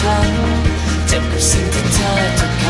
ฉัน เจ็บกับสิ่งที่เธอถูกเขาทำ